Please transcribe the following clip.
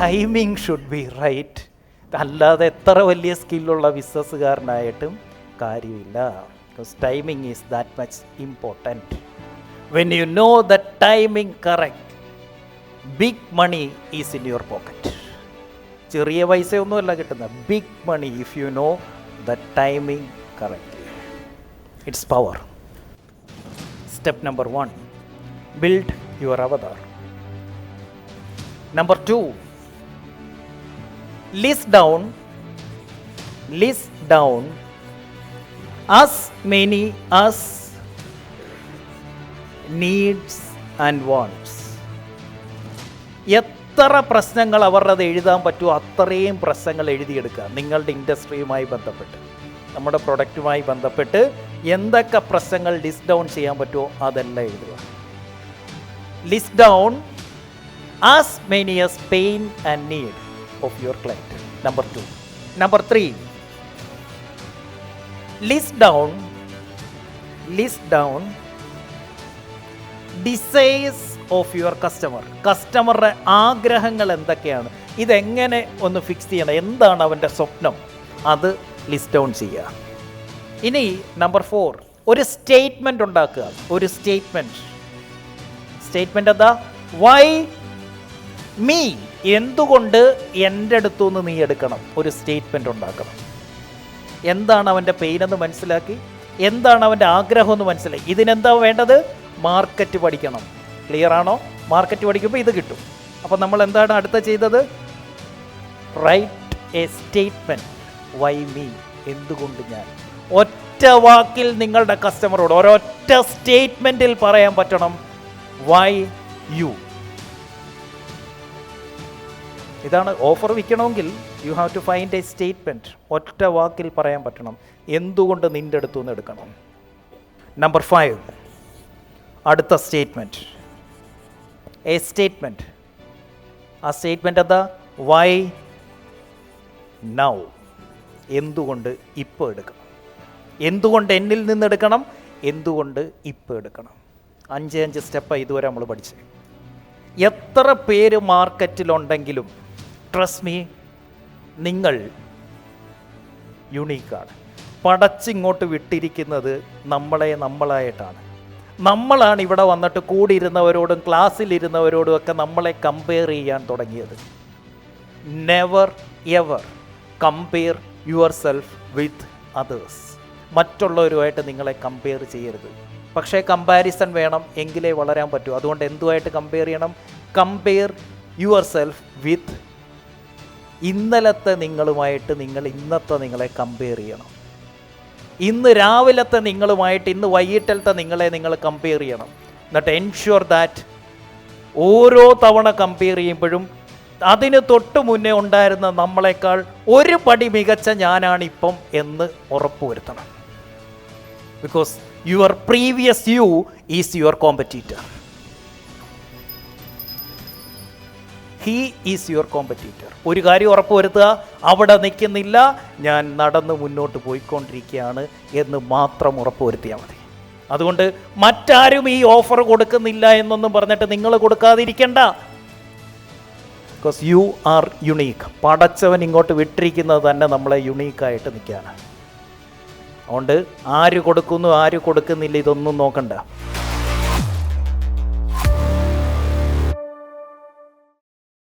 Timing should be right അല്ലാതെ എത്ര വലിയ സ്കില്ലുള്ള ബിസിനസ്സുകാരനായിട്ടും കാര്യമില്ല. Because timing is that much important when you know the timing correct big money is in your pocket ചെറിയ പൈസയൊന്നുമല്ല കിട്ടുന്നത്. Big money if you know the timing correctly it's power step number one build your avatar number two list down list down as many as needs and wants. എത്ര പ്രശ്നങ്ങൾ അവരുടെ എഴുതാൻ പറ്റുമോ അത്രയും പ്രശ്നങ്ങൾ എഴുതിയെടുക്കുക. നിങ്ങളുടെ ഇൻഡസ്ട്രിയുമായി ബന്ധപ്പെട്ട് നമ്മുടെ പ്രൊഡക്റ്റുമായി ബന്ധപ്പെട്ട് എന്തൊക്കെ പ്രശ്നങ്ങൾ ലിസ്റ്റ് ഡൗൺ ചെയ്യാൻ പറ്റുമോ അതെല്ലാം എഴുതുക. List down as many as pain and need of your client. Number two. Number three. List down. List down desires of your customer കസ്റ്റമറുടെ ആഗ്രഹങ്ങൾ എന്തൊക്കെയാണ്? ഇതെങ്ങനെ ഒന്ന് ഫിക്സ് ചെയ്യണം? എന്താണ് അവന്റെ സ്വപ്നം? അത് ലിസ്റ്റ് ഡൗൺ ചെയ്യുക. ഇനി നമ്പർ ഫോർ ഒരു സ്റ്റേറ്റ്മെന്റ് ഉണ്ടാക്കുക. ഒരു സ്റ്റേറ്റ്മെന്റ് സ്റ്റേറ്റ്മെന്റ് എന്താ? വൈ മീ എന്തുകൊണ്ട് എന്റെ അടുത്തുനിന്ന് നീ എടുക്കണം? ഒരു സ്റ്റേറ്റ്മെന്റ് ഉണ്ടാക്കണം. എന്താണ് അവന്റെ പെയിൻ എന്ന് മനസ്സിലാക്കി? എന്താണ് അവന്റെ ആഗ്രഹം എന്ന് മനസ്സിലാക്കി? ഇതിനെന്താ വേണ്ടത്? മാർക്കറ്റ് പഠിക്കണം. ക്ലിയർ ആണോ? മാർക്കറ്റ് പഠിക്കുമ്പോൾ ഇത് കിട്ടും. അപ്പോൾ നമ്മൾ എന്താണ് അടുത്ത ചെയ്തത്? Write a statement why me എന്തുകൊണ്ട് ഞാൻ? ഒറ്റ വാക്കിൽ നിങ്ങളുടെ കസ്റ്റമറോട് ഒരൊറ്റ സ്റ്റേറ്റ്മെന്റിൽ പറയാൻ പറ്റണം. വൈ യു ഇതാണ് offer വിൽക്കണമെങ്കിൽ you have to find a statement ഒറ്റ വാക്കിൽ പറയാൻ പറ്റണം. എന്തുകൊണ്ട് നിന്റെ അടുത്തു നിന്ന് എടുക്കണം? നമ്പർ ഫൈവ് അടുത്ത സ്റ്റേറ്റ്മെന്റ് എ സ്റ്റേറ്റ്മെന്റ് ആ സ്റ്റേറ്റ്മെന്റ് എന്താ? വൈ നൗ എന്തുകൊണ്ട് ഇപ്പോൾ എടുക്കണം? എന്തുകൊണ്ട് എന്നിൽ നിന്ന് എടുക്കണം? എന്തുകൊണ്ട് ഇപ്പോൾ എടുക്കണം? അഞ്ച് അഞ്ച് സ്റ്റെപ്പാണ് ഇതുവരെ നമ്മൾ പഠിച്ചത്. എത്ര പേര് മാർക്കറ്റിലുണ്ടെങ്കിലും ട്രസ്റ്റ് മീ നിങ്ങൾ യുണീക്കാണ് പടച്ചിങ്ങോട്ട് വിട്ടിരിക്കുന്നത് നമ്മളെ നമ്മളായിട്ടാണ്. നമ്മളാണ് ഇവിടെ വന്നിട്ട് കൂടിയിരുന്നവരോടും ക്ലാസ്സിലിരുന്നവരോടും ഒക്കെ നമ്മളെ കമ്പയർ ചെയ്യാൻ തുടങ്ങിയത്. Never ever compare yourself with others മറ്റുള്ളവരുമായിട്ട് നിങ്ങളെ കമ്പയർ ചെയ്യരുത്. പക്ഷേ കമ്പാരിസൺ വേണം എങ്കിലേ വളരാൻ പറ്റൂ. അതുകൊണ്ട് എന്തുമായിട്ട് കമ്പയർ ചെയ്യണം? കമ്പയർ യുവർ സെൽഫ് വിത്ത് ഇന്നലത്തെ നിങ്ങളുമായിട്ട് നിങ്ങൾ ഇന്നത്തെ നിങ്ങളെ കമ്പയർ ചെയ്യണം. ഇന്ന് രാവിലത്തെ നിങ്ങളുമായിട്ട് ഇന്ന് വൈകിട്ടലത്തെ നിങ്ങളെ നിങ്ങൾ കമ്പയർ ചെയ്യണം. എന്നിട്ട് എൻഷുർ ദാറ്റ് ഓരോ തവണ കമ്പയർ ചെയ്യുമ്പോഴും അതിന് തൊട്ട് മുന്നേ ഉണ്ടായിരുന്ന നമ്മളെക്കാൾ ഒരു പടി മികച്ച ഞാനാണിപ്പം എന്ന് ഉറപ്പുവരുത്തണം. Because your previous you is your competitor he is your competitor ഒരു കാര്യം ഉറപ്പുവരുത്തുക അവിടെ നിൽക്കുന്നില്ല ഞാൻ നടന്ന് മുന്നോട്ട് പോയിക്കൊണ്ടിരിക്കുകയാണ് എന്ന് മാത്രം ഉറപ്പുവരുത്തിയാൽ മതി. അതുകൊണ്ട് മറ്റാരും ഈ ഓഫർ കൊടുക്കുന്നില്ല എന്നൊന്നും പറഞ്ഞിട്ട് നിങ്ങൾ കൊടുക്കാതിരിക്കണ്ട. ബിക്കോസ് യു ആർ യുണീക്ക് പടച്ചവൻ ഇങ്ങോട്ട് വിട്ടിരിക്കുന്നത് തന്നെ നമ്മളെ യുണീക്കായിട്ട് നിൽക്കുകയാണ്. അതുകൊണ്ട് ആര് കൊടുക്കുന്നു ആര് കൊടുക്കുന്നില്ല ഇതൊന്നും നോക്കണ്ട.